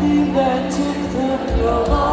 ที่แดนที่เธอ